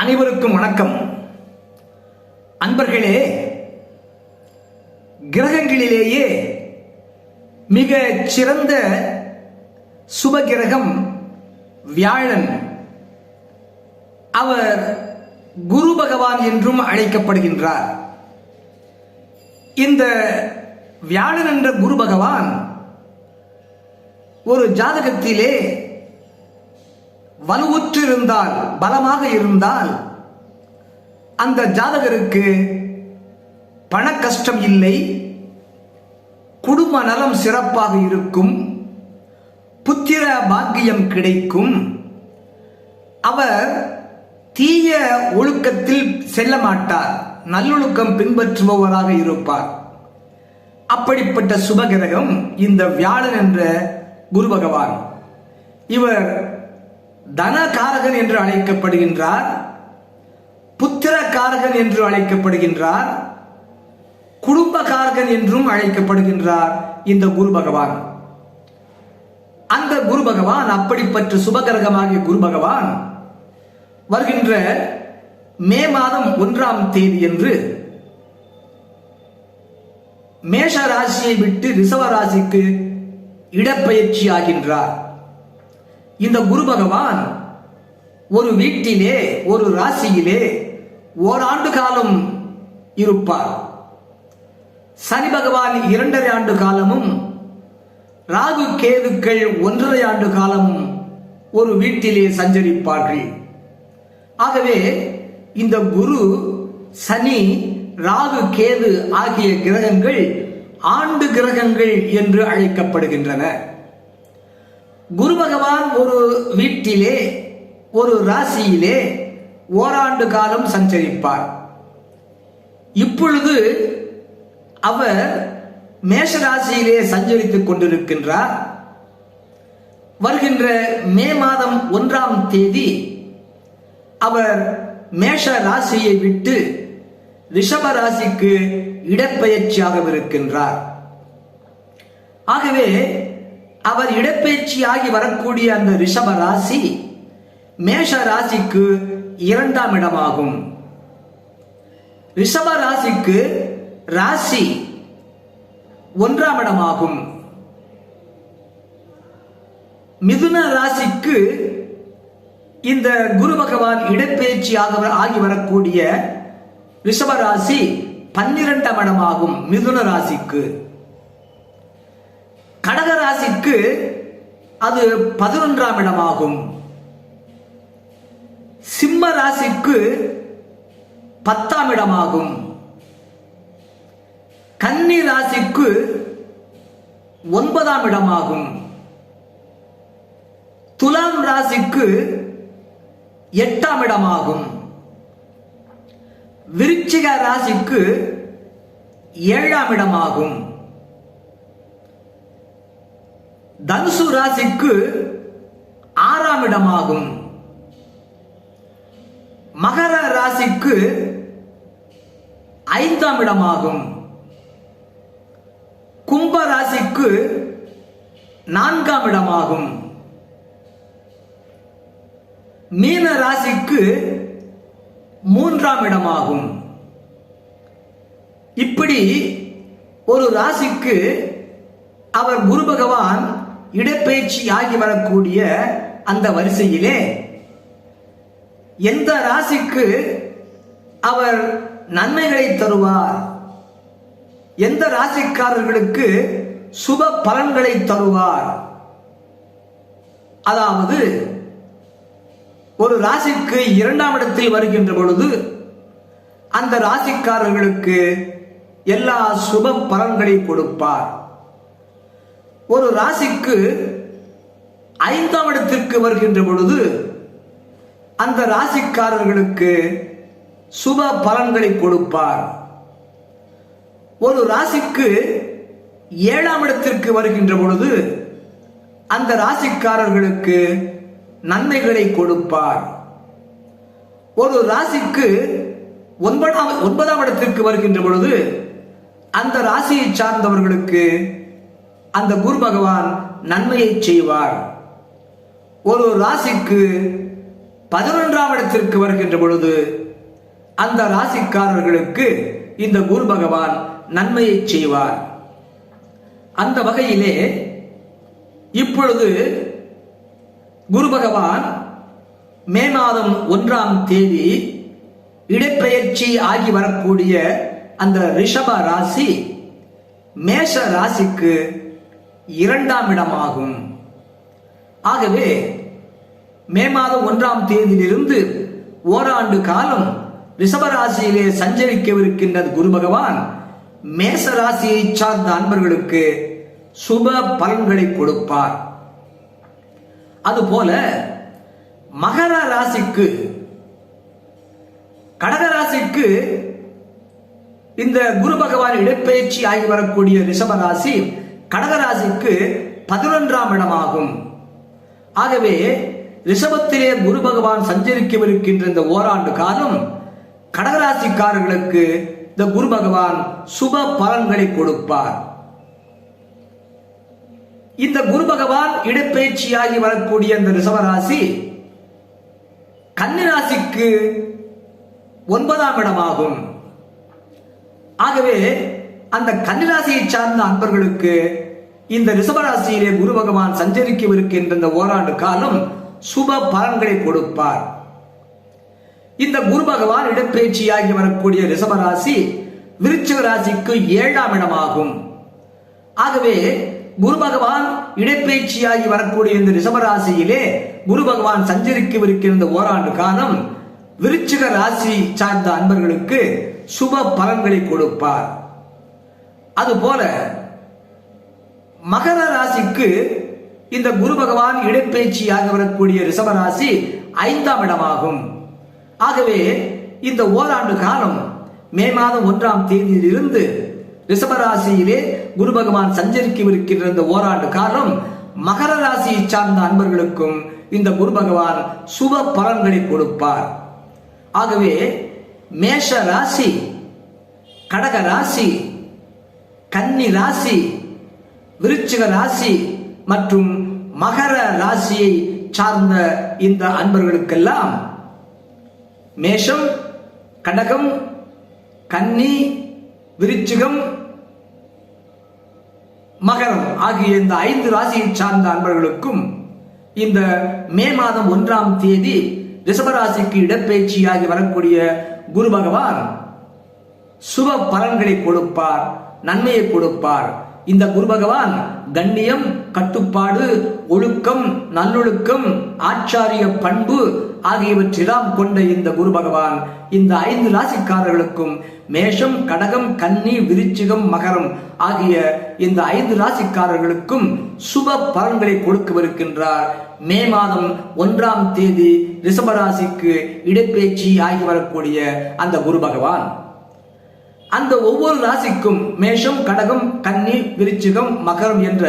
அனைவருக்கும் வணக்கம். அன்பர்களே கிரகங்களிலேயே மிக சிறந்த சுபகிரகம் வியாழன். அவர் குரு பகவான் என்றும் அழைக்கப்படுகின்றார். இந்த வியாழன் என்ற குரு பகவான் ஒரு ஜாதகத்திலே வலுவுற்று இருந்தால் பலமாக இருந்தால் அந்த ஜாதகருக்கு பண கஷ்டம் இல்லை குடும்ப நலம் சிறப்பாக இருக்கும் புத்திர பாக்கியம் கிடைக்கும் அவர் தீய ஒழுக்கத்தில் செல்ல மாட்டார் நல்லொழுக்கம் பின்பற்றுபவராக இருப்பார். அப்படிப்பட்ட சுபகிரகம் இந்த வியாழன் என்ற குரு பகவான். இவர் தனகாரகன் என்று அழைக்கப்படுகின்றார் புத்திரகாரகன் என்று அழைக்கப்படுகின்றார் குடும்பகாரகன் என்றும் அழைக்கப்படுகின்றார் இந்த குரு பகவான். அந்த குரு பகவான் அப்படிப்பட்ட சுபகரகமாகிய குரு பகவான் வருகின்ற மே மாதம் ஒன்றாம் தேதி என்று மேஷ ராசியை விட்டு ரிசவ ராசிக்கு இடப்பெயர்ச்சி ஆகின்றார். இந்த குரு பகவான் ஒரு வீட்டிலே ஒரு ராசியிலே ஓராண்டு காலம் இருப்பார். சனி பகவான் இரண்டரை ஆண்டு காலமும் ராகு கேதுக்கள் ஒன்றரை ஆண்டு காலமும் ஒரு வீட்டிலே சஞ்சரிப்பார்கள். ஆகவே இந்த குரு சனி ராகு கேது ஆகிய கிரகங்கள் ஆண்டு கிரகங்கள் என்று அழைக்கப்படுகின்றன. குரு பகவான் ஒரு வீட்டிலே ஒரு ராசியிலே ஓராண்டு காலம் சஞ்சரிப்பார். இப்பொழுது அவர் மேஷ ராசியிலே சஞ்சரித்துக் கொண்டிருக்கின்றார். வருகின்ற மே மாதம் ஒன்றாம் தேதி அவர் மேஷ ராசியை விட்டு ரிஷப ராசிக்கு இடப்பெயர்ச்சியாகவிருக்கின்றார். ஆகவே அவர் இடப்பெயர்ச்சியாகி வரக்கூடிய அந்த ரிஷப ராசி மேஷ ராசிக்கு இரண்டாம் இடமாகும். ரிஷப ராசிக்கு ராசி ஒன்றாம் இடமாகும். மிதுன ராசிக்கு இந்த குரு பகவான் இடப்பெயர்ச்சியாக ஆகி வரக்கூடிய ரிஷப ராசி பன்னிரெண்டாம் இடமாகும் மிதுன ராசிக்கு. கடக ராசிக்கு அது பதினொன்றாம் இடமாகும். சிம்ம ராசிக்கு பத்தாம் இடமாகும். கன்னி ராசிக்கு ஒன்பதாம் இடமாகும். துலாம் ராசிக்கு எட்டாம் இடமாகும். விருச்சிக ராசிக்கு ஏழாம் இடமாகும். தனுசு ராசிக்கு ஆறாம் இடமாகும். மகர ராசிக்கு ஐந்தாம் இடமாகும். கும்ப ராசிக்கு நான்காம் இடமாகும். மீன ராசிக்கு மூன்றாம் இடமாகும். இப்படி ஒரு ராசிக்கு அவர் குரு பகவான் இடப்பெயர்ச்சி ஆகி வரக்கூடிய அந்த வரிசையிலே எந்த ராசிக்கு அவர் நன்மைகளை தருவார்? எந்த ராசிக்காரர்களுக்கு சுப பலன்களை தருவார்? அதாவது ஒரு ராசிக்கு இரண்டாம் இடத்தில் வருகின்ற பொழுது அந்த ராசிக்காரர்களுக்கு எல்லா சுப பலன்களை கொடுப்பார். ஒரு ராசிக்கு ஐந்தாம் இடத்திற்கு வருகின்ற பொழுது அந்த ராசிக்காரர்களுக்கு சுப பலன்களை கொடுப்பார். ஒரு ராசிக்கு ஏழாம் இடத்திற்கு வருகின்ற பொழுது அந்த ராசிக்காரர்களுக்கு நன்மைகளை கொடுப்பார். ஒரு ராசிக்கு ஒன்பதாம் ஒன்பதாம் இடத்திற்கு வருகின்ற பொழுது அந்த ராசியை சார்ந்தவர்களுக்கு அந்த குரு பகவான் நன்மையை செய்வார். ஒரு ராசிக்கு பதினொன்றாம் இடத்திற்கு வருகின்ற பொழுது அந்த ராசிக்காரர்களுக்கு இந்த குரு பகவான் நன்மையை செய்வார். அந்த வகையிலே இப்பொழுது குரு பகவான் மே மாதம் ஒன்றாம் தேதி இடப்பெயர்ச்சி ஆகி வரக்கூடிய அந்த ரிஷப ராசி மேஷ ராசிக்கு இரண்டாம் இடமாகும். ஆகவே மே மாதம் ஒன்றாம் தேதியிலிருந்து ஓராண்டு காலம் ரிஷபராசியிலே சஞ்சரிக்கவிருக்கின்ற குரு பகவான். மேச ராசியை சார்ந்த அன்பர்களுக்கு சுப பலன்களை கொடுப்பார். அதுபோல மகர ராசிக்கு கடக ராசிக்கு இந்த குரு பகவான் இடப்பெயர்ச்சி ஆகி வரக்கூடிய ரிஷப ராசி கடகராசிக்கு பதினொன்றாம் இடமாகும். ஆகவே ரிஷபத்திலே குரு பகவான் சஞ்சரிக்கவிருக்கின்ற இந்த ஓராண்டு காலம் கடகராசிக்காரர்களுக்கு இந்த குரு பகவான் சுப பலன்களை கொடுப்பார். இந்த குரு பகவான் இடப்பெயர்ச்சியாகி வரக்கூடிய இந்த ரிஷபராசி கன்னிராசிக்கு ஒன்பதாம் இடமாகும். ஆகவே அந்த கன்னிராசியை சார்ந்த அன்பர்களுக்கு இந்த ரிஷபராசியிலே குரு பகவான் சஞ்சரிக்கவிருக்கின்ற இந்த ஓராண்டு காலம் சுப பலன்களை கொடுப்பார். இந்த குரு பகவான் இடப்பெயர்ச்சியாகி வரக்கூடிய ரிஷபராசி விருச்சிக ராசிக்கு ஏழாம் இடமாகும். ஆகவே குரு பகவான் இடப்பெயர்ச்சியாகி வரக்கூடிய இந்த ரிஷபராசியிலே குரு பகவான் சஞ்சரிக்கவிருக்கின்ற ஓராண்டு காலம் விருச்சிக ராசி சார்ந்த அன்பர்களுக்கு சுப பலன்களை கொடுப்பார். அதுபோல மகர ராசிக்கு இந்த குரு பகவான் இடப்பெயர்ச்சியாக வரக்கூடிய ரிஷபராசி ஐந்தாம் இடமாகும். ஆகவே இந்த ஓராண்டு காலம் மே மாதம் ஒன்றாம் தேதியிலிருந்து ரிஷபராசியிலே குரு பகவான் சஞ்சரிக்கவிருக்கின்ற இந்த ஓராண்டு காலம் மகர ராசியை சார்ந்த அன்பர்களுக்கும் இந்த குரு பகவான் சுப பலன்களை கொடுப்பார். ஆகவே மேஷ ராசி கடக ராசி கன்னி ராசி விருச்சிக ராசி மற்றும் மகர ராசியை சார்ந்த இந்த அன்பர்களுக்கெல்லாம் மேஷம் கடகம் கன்னி விருச்சிகம் மகரம் ஆகிய இந்த ஐந்து ராசியை சார்ந்த அன்பர்களுக்கும் இந்த மே மாதம் ஒன்றாம் தேதி ரிஷபராசிக்கு இடப்பெயர்ச்சியாகி வரக்கூடிய குரு பகவான் சுப பலன்களை கொடுப்பார். நன்மையை கொடுப்பார். இந்த குரு பகவான் கண்ணியம் கட்டுப்பாடு ஒழுக்கம் நல்லொழுக்கம் ஆச்சாரிய பண்பு ஆகியவற்றெல்லாம் கொண்ட இந்த குரு பகவான் இந்த ஐந்து ராசிக்காரர்களுக்கும் மேஷம் கடகம் கன்னி விருச்சிகம் மகரம் ஆகிய இந்த ஐந்து ராசிக்காரர்களுக்கும் சுப பலன்களை கொடுக்கவிருக்கின்றார். மே மாதம் ஒன்றாம் தேதி ரிஷபராசிக்கு இடப்பெயர்ச்சி ஆகி வரக்கூடிய அந்த குரு பகவான். அந்த ஒவ்வொரு ராசிக்கும் மேஷம் கடகம் கன்னி விருச்சிகம் மகரம் என்ற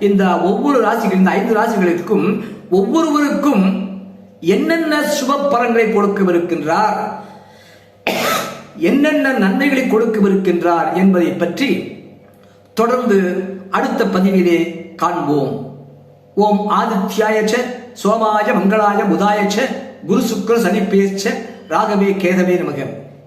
இந்த ஒவ்வொரு ராசிகள் இந்த ஐந்து ராசிகளுக்கும் ஒவ்வொருவருக்கும் என்னென்ன சுப பலன்களை கொடுக்கவிருக்கின்றார்? என்னென்ன நன்மைகளை கொடுக்கவிருக்கின்றார் என்பதை பற்றி தொடர்ந்து அடுத்த பதிவிலே காண்போம். ஓம் ஆதித்யாயச்ச சோமாய மங்களாய புதாயச்ச குரு சனி சனிப்பேச்ச ராகவே கேதவே நமகம்